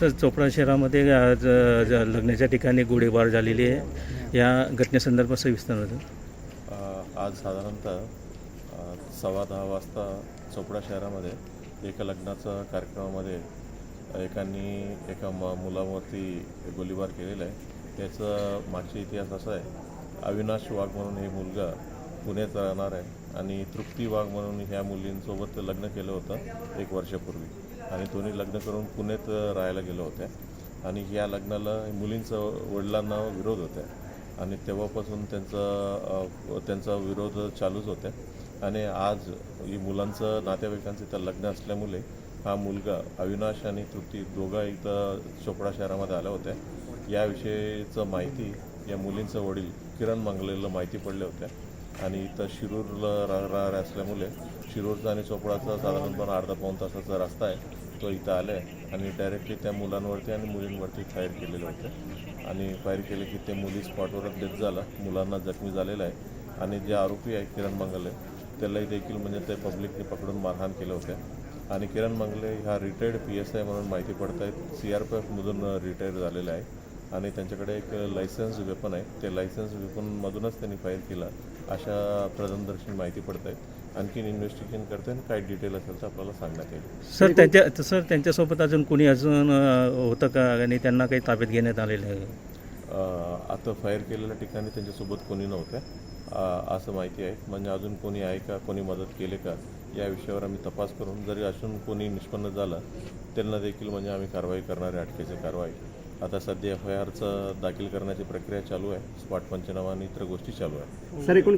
Sir Chopra शहरामध्ये आज लग्नाच्या ठिकाणी गोळीबार झालेली आहे. या घटनेसंदर्भात सविस्तर होतं. आज साधारणतः सव्वा दहा वाजता चोपडा शहरामध्ये एका लग्नाच्या कार्यक्रमामध्ये एकांनी एका म मुलावरती गोळीबार केलेला आहे. त्याचं मागचा इतिहास असा आहे अविनाश वाघ म्हणून हे मुलगा पुण्यात राहणार आहे आणि तृप्ती वाघ म्हणून ह्या मुलींसोबत लग्न केलं होतं एक वर्षापूर्वी. आणि दोन्ही लग्न करून पुण्यात राहायला गेलो होत्या आणि या लग्नाला मुलींचं वडिलांना विरोध होता. आणि तेव्हापासून त्यांचा त्यांचा विरोध चालूच होता. आणि आज ही मुलांचं नातेवाईकांचं इथं लग्न असल्यामुळे हा मुलगा अविनाश आणि तृप्ती दोघा इथं चोपडा शहरामध्ये आल्या होत्या. याविषयीचं माहिती या मुलींचं वडील किरण मंगलेलं माहिती पडल्या होत्या. आणि इथं शिरूरला रा राहणार असल्यामुळे शिरूरचा आणि चोपडाचा साधारणपणे अर्धा पाऊण तासाचा रस्ता आहे. तो इथं आला आहे आणि डायरेक्टली त्या मुलांवरती आणि मुलींवरती फायर केलेले होते. आणि फायर केले की ते मुली स्पॉटवरच डेथ झाला. मुलांना जखमी झालेला आहे. आणि जे आरोपी आहे किरण मंगले त्यालाही देखील म्हणजे ते पब्लिकने पकडून मारहाण केलं होतं. आणि किरण मंगले हा रिटायर्ड पी एस आय म्हणून माहिती पडत आहेत सी आर पी एफमधून रिटायर्ड झालेला आहे. आणि त्यांच्याकडे एक लायसन्स वेपन आहे. ते लायसन्स वेपनमधूनच त्यांनी फायर केला. अशा प्रथमदर्शी माहिती पडत आहेत. आणखीन इन्व्हेस्टिगेशन करते आणि काय डिटेल असेल तर आपल्याला सांगण्यात येईल. सर त्यांच्या सर त्यांच्यासोबत अजून कोणी अजून होतं का? आणि त्यांना काही ताब्यात घेण्यात आलेलं आहे? आता फायर केलेल्या ठिकाणी त्यांच्यासोबत कोणी नव्हत्या असं माहिती आहे. म्हणजे अजून कोणी आहे का? कोणी मदत केले का? या विषयावर आम्ही तपास करून जरी अजून कोणी निष्पन्न झालं त्यांना देखील म्हणजे आम्ही कारवाई करणार आहे अटकेची कारवाई. आता सध्या एफ आय आरचं दाखल करण्याची प्रक्रिया चालू आहे. स्पॉट पंचनामा आणि इतर गोष्टी चालू आहे सर एकूण